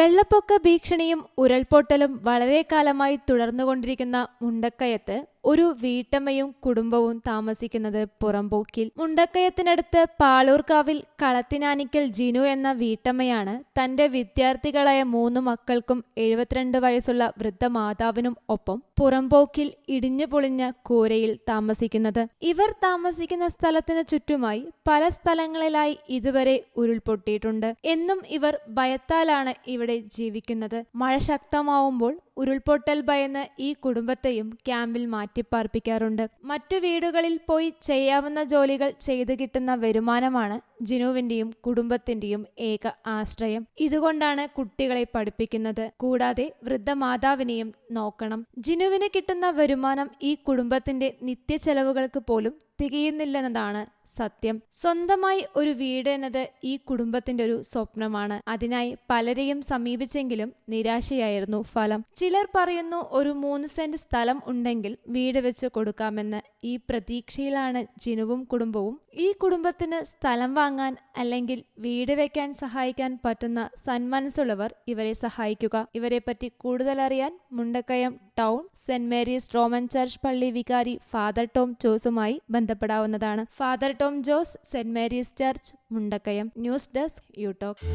വെള്ളപ്പൊക്ക ഭീഷണിയും ഉരുൾപൊട്ടലും വളരെ കാലമായി തുടർന്നുകൊണ്ടിരിക്കുന്ന മുണ്ടക്കയത്ത് ഒരു വീട്ടമ്മയും കുടുംബവും താമസിക്കുന്നത് പുറമ്പോക്കിൽ മുണ്ടക്കയത്തിനടുത്ത് പാളൂർക്കാവിൽ കളത്തിനാനിക്കൽ ജിനു എന്ന വീട്ടമ്മയാണ് തന്റെ വിദ്യാർത്ഥികളായ മൂന്ന് മക്കൾക്കും എഴുപത്തിരണ്ട് വയസ്സുള്ള വൃദ്ധ മാതാവിനും ഒപ്പം പുറമ്പോക്കിൽ ഇടിഞ്ഞു പൊളിഞ്ഞ കൂരയിൽ താമസിക്കുന്നത്. ഇവർ താമസിക്കുന്ന സ്ഥലത്തിന് ചുറ്റുമായി പല സ്ഥലങ്ങളിലായി ഇതുവരെ ഉരുൾപൊട്ടിയിട്ടുണ്ട്. എന്നും ഇവർ ഭയത്താലാണ് ഇവിടെ ജീവിക്കുന്നത്. മഴ ശക്തമാവുമ്പോൾ ഉരുൾപൊട്ടൽ ഭയന്ന് ഈ കുടുംബത്തെയും ക്യാമ്പിൽ മാറ്റിപ്പാർപ്പിക്കാറുണ്ട്. മറ്റു വീടുകളിൽ പോയി ചെയ്യാവുന്ന ജോലികൾ ചെയ്തു കിട്ടുന്ന വരുമാനമാണ് ജിനുവിന്റെയും കുടുംബത്തിന്റെയും ഏക ആശ്രയം. ഇതുകൊണ്ടാണ് കുട്ടികളെ പഠിപ്പിക്കുന്നത്. കൂടാതെ വൃദ്ധ മാതാവിനെയും നോക്കണം. ജിനുവിന് കിട്ടുന്ന വരുമാനം ഈ കുടുംബത്തിന്റെ നിത്യ ചെലവുകൾക്ക് പോലും തികയുന്നില്ലെന്നതാണ് സത്യം. സ്വന്തമായി ഒരു വീട് എന്നത് ഈ കുടുംബത്തിന്റെ ഒരു സ്വപ്നമാണ്. അതിനായി പലരെയും സമീപിച്ചെങ്കിലും നിരാശയായിരുന്നു ഫലം. ചിലർ പറയുന്നു ഒരു മൂന്ന് സെന്റ് സ്ഥലം ഉണ്ടെങ്കിൽ വീട് വെച്ച് കൊടുക്കാമെന്ന്. ഈ പ്രതീക്ഷയിലാണ് ജിനുവും കുടുംബവും ഈ കുടുംബത്തിന് സ്ഥലം വാങ്ങാൻ അല്ലെങ്കിൽ വീട് വയ്ക്കാൻ സഹായിക്കാൻ പറ്റുന്ന സന്മനസ്സുള്ളവർ ഇവരെ സഹായിക്കുക. ഇവരെ പറ്റി കൂടുതൽ അറിയാൻ Mundakkayam town saint Mary's Roman church പള്ളി വികാരി ഫാദർ ടോം ജോസുമായി ബന്ധപ്പെടാവുന്നതാണ്. Father Tom Jose saint Mary's church Mundakkayam. News desk യൂടോക്ക്